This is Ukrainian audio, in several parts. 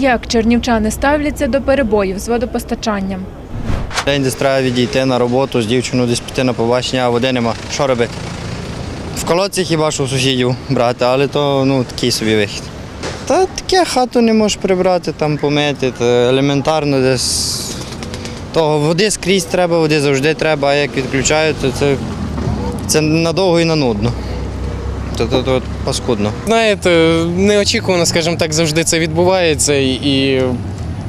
Як чернівчани ставляться до перебоїв з водопостачанням? День десь треба відійти на роботу з дівчиною, десь піти на побачення, а води нема. Що робити? В колодці хіба що у сусідів брати, але то ну, такий собі вихід. Та таке хату не можеш прибрати, там помити, та елементарно десь. Того води скрізь треба, води завжди треба, а як відключають, то це, це надовго і на нудно. То, то, то паскудно. Знаєте, неочікувано, скажімо так, завжди це відбувається і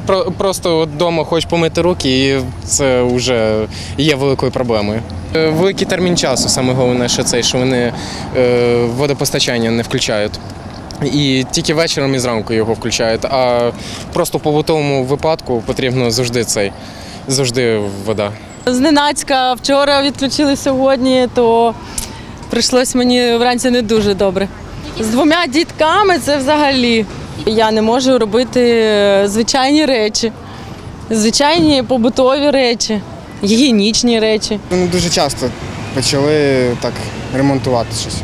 про- просто от вдома хочеш помити руки, і це вже є великою проблемою. Е, Великий термін часу, саме головне, що це, що вони е, водопостачання не включають. І тільки вечором і зранку його включають. А просто в побутовому випадку потрібно завжди цей, завжди вода. Зненацька вчора відключили сьогодні, то прийшлось мені вранці не дуже добре. З двома дітками це взагалі. Я не можу робити е, звичайні речі, звичайні побутові речі, гігієнічні речі. Вони дуже часто почали так ремонтувати щось.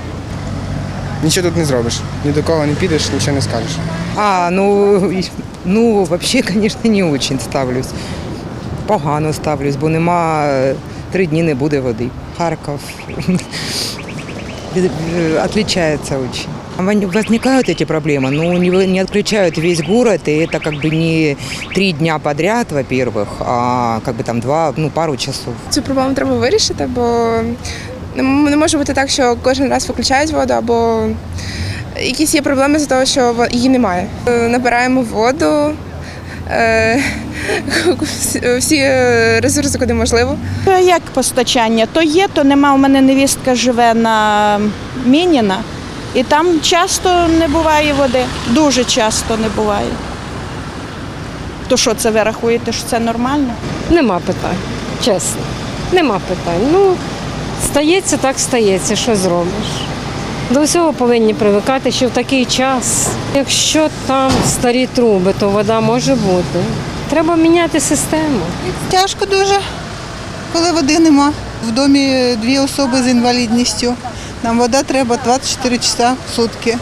Нічого тут не зробиш. Ні до кого не підеш, нічого не скажеш. А, ну, ну, взагалі, звісно, не дуже ставлюсь. Погано ставлюсь, бо нема е, три дні не буде води. Харків отличается очень. Вон- Возникают эти проблемы, но не, вы- не отключают весь город, и это как бы не три дня подряд, во-первых, а как бы там два, ну, пару часов. Цю проблему треба вирішити, бо не м- не може бути так, що кожен раз виключають воду, або якісь є проблеми з того, що во- її немає. Е, Набираємо воду, е, всі- е, ресурси, куди можливо. Як постачання? То є, то нема. У мене невістка живе на Мініна, і там часто не буває води. Дуже часто не буває. То що це ви рахуєте, що це нормально? Нема питань, чесно. Нема питань. Ну, стається, так стається, що зробиш. До всього повинні привикати, що в такий час, якщо там старі труби, то вода може бути. Треба міняти систему. Тяжко дуже, коли води нема. В домі дві особи з інвалідністю. Нам вода треба 24 часа в сутки.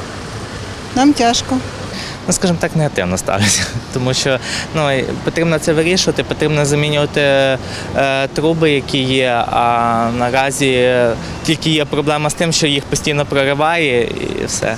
Нам тяжко. ну скажімо так, негативно ставлюся. Тому що ну, потрібно це вирішувати, потрібно замінювати е, труби, які є. А наразі тільки є проблема з тим, що їх постійно прориває і все.